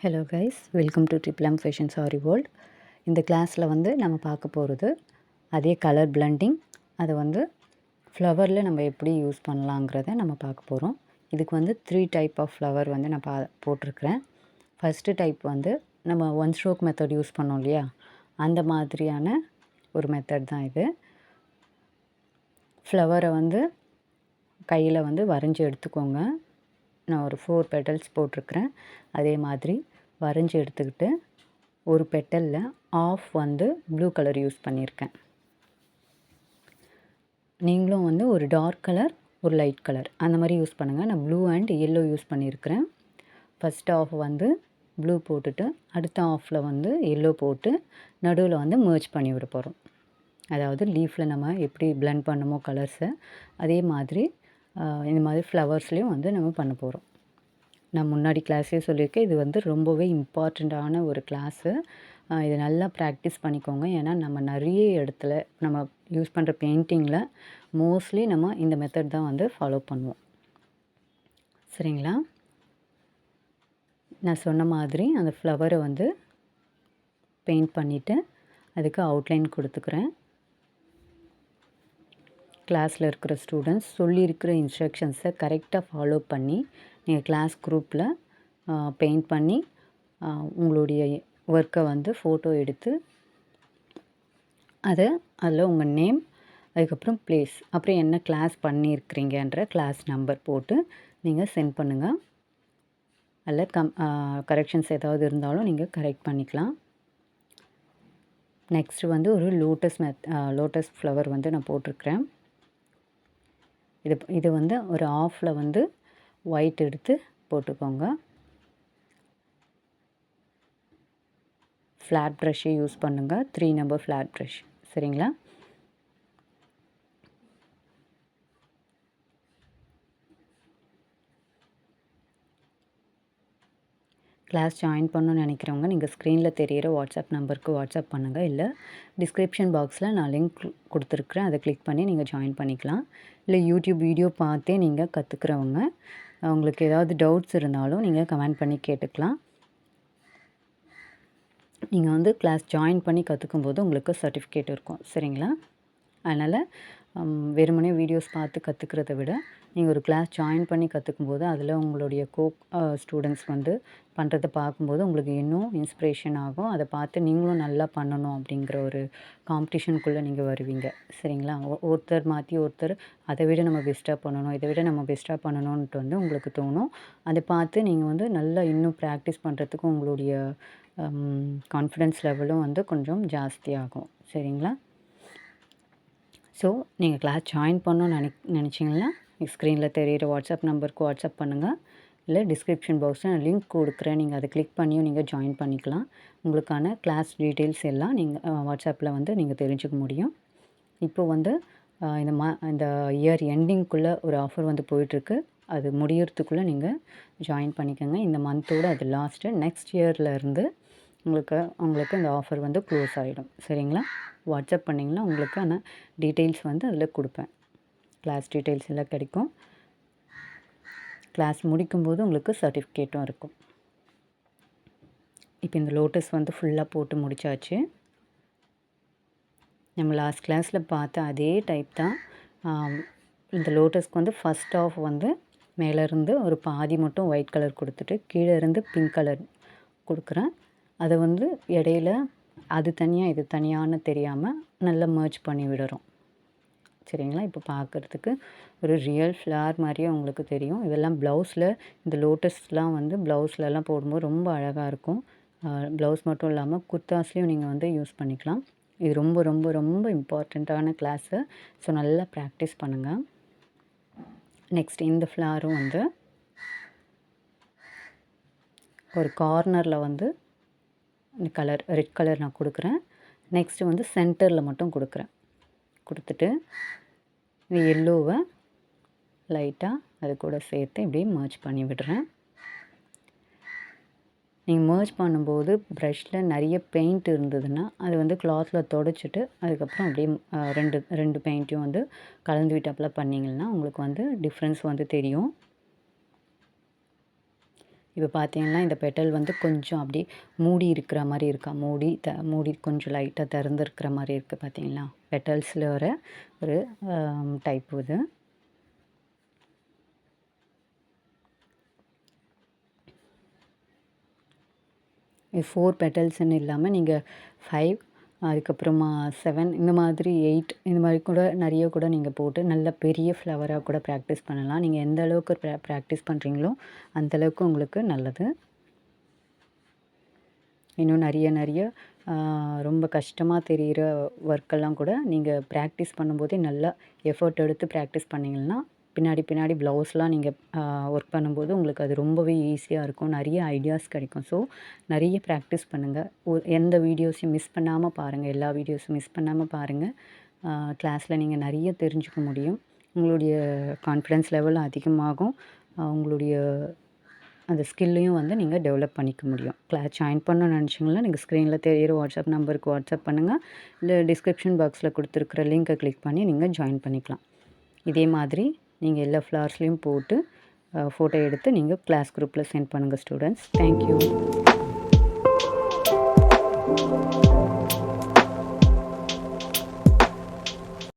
Hello guys welcome to ட்ரிப்ளம் fashion sari world இந்த கிளாஸில் வந்து நம்ம பார்க்க போகிறது அதே கலர் பிளண்டிங் அதை வந்து ஃப்ளவரில் நம்ம எப்படி யூஸ் பண்ணலாங்கிறத நம்ம பார்க்க போகிறோம் இதுக்கு வந்து த்ரீ டைப் ஆஃப் ஃப்ளவர் வந்து நான் பா போட்டிருக்கிறேன். ஃபஸ்ட்டு டைப் வந்து நம்ம ஒன் ஸ்ட்ரோக் மெத்தட் யூஸ் பண்ணோம் இல்லையா? அந்த மாதிரியான ஒரு மெத்தட் தான் இது. ஃப்ளவரை வந்து கையில் வந்து வரைஞ்சி எடுத்துக்கோங்க. நான் ஒரு ஃபோர் பெட்டல்ஸ் போட்டிருக்கிறேன். அதே மாதிரி வரைஞ்சி எடுத்துக்கிட்டு ஒரு பெட்டலில் ஆஃப் வந்து ப்ளூ கலர் யூஸ் பண்ணியிருக்கேன். நீங்களும் வந்து ஒரு டார்க் கலர் ஒரு லைட் கலர் அந்த மாதிரி யூஸ் பண்ணுங்கள் நான் ப்ளூ அண்ட் எல்லோ யூஸ் பண்ணியிருக்கிறேன். ஃபஸ்ட் ஆஃப் வந்து ப்ளூ போட்டுட்டு அடுத்த ஆஃபில் வந்து எல்லோ போட்டு நடுவில் வந்து merge பண்ணி விட போகிறோம் அதாவது லீஃபில் நம்ம எப்படி பிளெண்ட் பண்ணமோ கலர்ஸை அதே மாதிரி இந்த மாதிரி ஃப்ளவர்ஸ்லேயும் வந்து நம்ம பண்ண போகிறோம் நான் முன்னாடி கிளாஸே சொல்லியிருக்கேன். இது வந்து ரொம்பவே இம்பார்ட்டண்ட்டான ஒரு கிளாஸு இது நல்லா ப்ராக்டிஸ் பண்ணிக்கோங்க. ஏன்னா நம்ம நிறைய இடத்துல நம்ம யூஸ் பண்ணுற பெயிண்டிங்கில் மோஸ்ட்லி நம்ம இந்த மெத்தட் தான் வந்து ஃபாலோ பண்ணுவோம். சரிங்களா? நான் சொன்ன மாதிரி அந்த ஃப்ளவரை வந்து பெயிண்ட் பண்ணிவிட்டு அதுக்கு அவுட்லைன் கொடுத்துக்கிறேன். கிளாஸில் இருக்கிற ஸ்டூடெண்ட்ஸ் சொல்லியிருக்கிற இன்ஸ்ட்ரக்ஷன்ஸை கரெக்டாக ஃபாலோ பண்ணி நீங்கள் கிளாஸ் குரூப்பில் பெயிண்ட் பண்ணி உங்களுடைய ஒர்க்கை வந்து ஃபோட்டோ எடுத்து அதை அதில் உங்கள் நேம் அதுக்கப்புறம் ப்ளேஸ் அப்புறம் என்ன கிளாஸ் பண்ணியிருக்கிறீங்கன்ற கிளாஸ் நம்பர் போட்டு நீங்கள் சென்ட் பண்ணுங்கள் அதில் கம் கரெக்ஷன்ஸ் ஏதாவது இருந்தாலும் நீங்கள் கரெக்ட் பண்ணிக்கலாம். நெக்ஸ்ட்டு வந்து ஒரு லோட்டஸ் மெத் லோட்டஸ் ஃப்ளவர் வந்து நான் போட்டிருக்கிறேன். இது இது வந்து ஒரு ஆஃபில் வந்து ஒயிட் எடுத்து போட்டுக்கோங்க. ஃப்ளாட் ப்ரஷ்ஷை யூஸ் பண்ணுங்கள் த்ரீ நம்பர் ஃப்ளாட் ப்ரஷ் சரிங்களா? கிளாஸ் ஜாயின் பண்ணணும்னு நினைக்கிறவங்க நீங்கள் ஸ்க்ரீனில் தெரியிற வாட்ஸ்அப் நம்பருக்கு வாட்ஸ்அப் பண்ணுங்கள் இல்லை டிஸ்கிரிப்ஷன் பாக்ஸில் நான் லிங்க் கொடுத்துருக்குறேன். அதை கிளிக் பண்ணி நீங்கள் ஜாயின் பண்ணிக்கலாம். இல்லை யூடியூப் வீடியோ பார்த்தே நீங்கள் கற்றுக்கிறவங்க உங்களுக்கு ஏதாவது டவுட்ஸ் இருந்தாலும் நீங்கள் கமெண்ட் பண்ணி கேட்டுக்கலாம். நீங்கள் வந்து கிளாஸ் ஜாயின் பண்ணி கற்றுக்கும் போது உங்களுக்கு சர்டிஃபிகேட் இருக்கும். சரிங்களா? அதனால் வெறுமனே வீடியோஸ் பார்த்து கற்றுக்கிறத விட நீங்கள் ஒரு கிளாஸ் ஜாயின் பண்ணி கற்றுக்கும் போது அதில் உங்களுடைய கோ ஸ்டூடெண்ட்ஸ் வந்து பண்ணுறதை பார்க்கும்போது உங்களுக்கு இன்னும் இன்ஸ்பிரேஷன் ஆகும். அதை பார்த்து நீங்களும் நல்லா பண்ணணும் அப்படிங்கிற ஒரு காம்படிஷனுக்குள்ளே நீங்கள் வருவீங்க. சரிங்களா? ஒ- ஒருத்தர் மாற்றி ஒருத்தர் அதை விட நம்ம பெஸ்ட்டாக பண்ணணும் இதை விட நம்ம பெஸ்ட்டாக பண்ணணுன்ட்டு வந்து உங்களுக்கு தோணும். அதை பார்த்து நீங்கள் வந்து நல்லா இன்னும் ப்ராக்டிஸ் பண்ணுறதுக்கு உங்களுடைய கான்ஃபிடென்ஸ் லெவலும் வந்து கொஞ்சம் ஜாஸ்தியாகும் சரிங்களா? ஸோ நீங்கள் கிளாஸ் ஜாயின் பண்ணணும்னு நினை நினச்சிங்கன்னா ஸ்க்ரீனில் தெரிகிற வாட்ஸ்அப் நம்பருக்கு வாட்ஸ்அப் பண்ணுங்கள் இல்லை டிஸ்கிரிப்ஷன் பாக்ஸில் நான் லிங்க் கொடுக்குறேன். நீங்கள் அதை கிளிக் பண்ணியும் நீங்கள் ஜாயின் பண்ணிக்கலாம். உங்களுக்கான கிளாஸ் டீட்டெயில்ஸ் எல்லாம் நீங்கள் வாட்ஸ்அப்பில் வந்து நீங்கள் தெரிஞ்சுக்க முடியும். இப்போ வந்து இந்த மா இந்த இயர் எண்டிங்குள்ளே ஒரு ஆஃபர் வந்து போயிட்டுருக்கு. அது முடியறதுக்குள்ளே நீங்கள் ஜாயின் பண்ணிக்கோங்க. இந்த மந்தோட அது லாஸ்ட்டு நெக்ஸ்ட் இயர்லேருந்து உங்களுக்கு உங்களுக்கு இந்த ஆஃபர் வந்து க்ளோஸ் ஆகிடும் சரிங்களா? வாட்ஸ்அப் பண்ணிங்கன்னா உங்களுக்கு ஆனால் டீட்டெயில்ஸ் வந்து அதில் கொடுப்பேன். கிளாஸ் டீட்டெயில்ஸ் எல்லாம் கிடைக்கும். கிளாஸ் முடிக்கும்போது உங்களுக்கு சர்டிஃபிகேட்டும் இருக்கும். இப்போ இந்த லோட்டஸ் வந்து ஃபுல்லாக போட்டு முடிச்சாச்சு. நம்ம லாஸ்ட் கிளாஸில் பார்த்த அதே டைப் தான். இந்த லோட்டஸ்க்கு வந்து ஃபஸ்ட் ஆஃப் வந்து மேலேருந்து ஒரு பாதி மட்டும் ஒயிட் கலர் கொடுத்துட்டு கீழே இருந்து பிங்க் கலர் கொடுக்குறேன். அதை வந்து இடையில அது தனியாக இது தனியான்னு தெரியாமல் நல்லா merge பண்ணி விடுறோம். சரிங்களா? இப்போ பார்க்குறதுக்கு ஒரு ரியல் ஃப்ளார் மாதிரியே உங்களுக்கு தெரியும். இதெல்லாம் ப்ளவுஸில் இந்த லோட்டஸ்லாம் வந்து ப்ளவுஸ்லலாம் போடும்போது ரொம்ப அழகாக இருக்கும். ப்ளவுஸ் மட்டும் இல்லாமல் குர்தாஸ்லேயும் நீங்கள் வந்து யூஸ் பண்ணிக்கலாம். இது ரொம்ப ரொம்ப ரொம்ப இம்பார்ட்டண்ட்டான கிளாஸு ஸோ நல்லா ப்ராக்டிஸ் பண்ணுங்கள் நெக்ஸ்ட் இந்த ஃப்ளாரும் வந்து ஒரு கார்னரில் வந்து கலர் ரெட் கலர் நான் கொடுக்குறேன். நெக்ஸ்ட்டு வந்து சென்டரில் மட்டும் கொடுக்குறேன். கொடுத்துட்டு இந்த எல்லோவை லைட்டாக அது கூட சேர்த்து இப்படியே மர்ச் பண்ணி விடுறேன். நீங்கள் மர்ச் பண்ணும்போது ப்ரஷில் நிறைய பெயிண்ட் இருந்ததுன்னா அது வந்து கிளாத்தில் தொடச்சிட்டு அதுக்கப்புறம் அப்படியே ரெண்டு ரெண்டு பெயிண்ட்டையும் வந்து கலந்து விட்டாப்பில் பண்ணிங்கன்னா உங்களுக்கு வந்து டிஃப்ரென்ஸ் வந்து தெரியும். இப்போ பார்த்தீங்கன்னா இந்த பெட்டல் வந்து கொஞ்சம் அப்படியே மூடி இருக்கிற மாதிரி இருக்கா? மூடி த மூடி கொஞ்சம் லைட்டாக திறந்துருக்கிற மாதிரி இருக்குது பார்த்தீங்களா? பெட்டல்ஸில் வர ஒரு டைப் இது. ஃபோர் பெட்டல்ஸ்ன்னு இல்லாமல் நீங்கள் ஃபைவ் அதுக்கப்புறமா செவன் இந்த மாதிரி எயிட் இந்த மாதிரி கூட நிறைய கூட நீங்கள் போட்டு நல்ல பெரிய ஃப்ளவராக கூட ப்ராக்டிஸ் பண்ணலாம். நீங்கள் எந்த அளவுக்கு ப்ரா ப்ராக்டிஸ் பண்ணுறீங்களோ அந்தளவுக்கு உங்களுக்கு நல்லது. இன்னும் நிறைய நிறைய ரொம்ப கஷ்டமாக தெரிகிற ஒர்க்கெல்லாம் கூட நீங்கள் ப்ராக்டிஸ் பண்ணும்போதே நல்லா எஃபர்ட் எடுத்து ப்ராக்டிஸ் பண்ணிங்கன்னா பின்னாடி பின்னாடி ப்ளவுஸ்லாம் நீங்கள் ஒர்க் பண்ணும்போது உங்களுக்கு அது ரொம்பவே ஈஸியாக இருக்கும். நிறைய ஐடியாஸ் கிடைக்கும். ஸோ நிறைய ப்ராக்டிஸ் பண்ணுங்கள் ஒ எந்த வீடியோஸையும் மிஸ் பண்ணாமல் பாருங்கள் எல்லா வீடியோஸும் மிஸ் பண்ணாமல் பாருங்கள் கிளாஸில் நீங்கள் நிறைய தெரிஞ்சுக்க முடியும். உங்களுடைய கான்ஃபிடென்ஸ் லெவல் அதிகமாகும். உங்களுடைய அந்த ஸ்கில்லையும் வந்து நீங்கள் டெவலப் பண்ணிக்க முடியும். கிளாஸ் ஜாயின் பண்ணணும் நினச்சிங்கன்னா நீங்கள் ஸ்க்ரீனில் தெரியிற வாட்ஸ்அப் நம்பருக்கு வாட்ஸ்அப் பண்ணுங்கள் இல்லை டிஸ்கிரிப்ஷன் பாக்ஸில் கொடுத்துருக்குற லிங்க்கை கிளிக் பண்ணி நீங்கள் ஜாயின் பண்ணிக்கலாம். இதே மாதிரி நீங்கள் எல்லா ஃப்ளார்ஸ்லேயும் போட்டு ஃபோட்டோ எடுத்து நீங்கள் கிளாஸ் குரூப்பில் சென்ட் பண்ணுங்கள் ஸ்டூடெண்ட்ஸ் தேங்க்யூ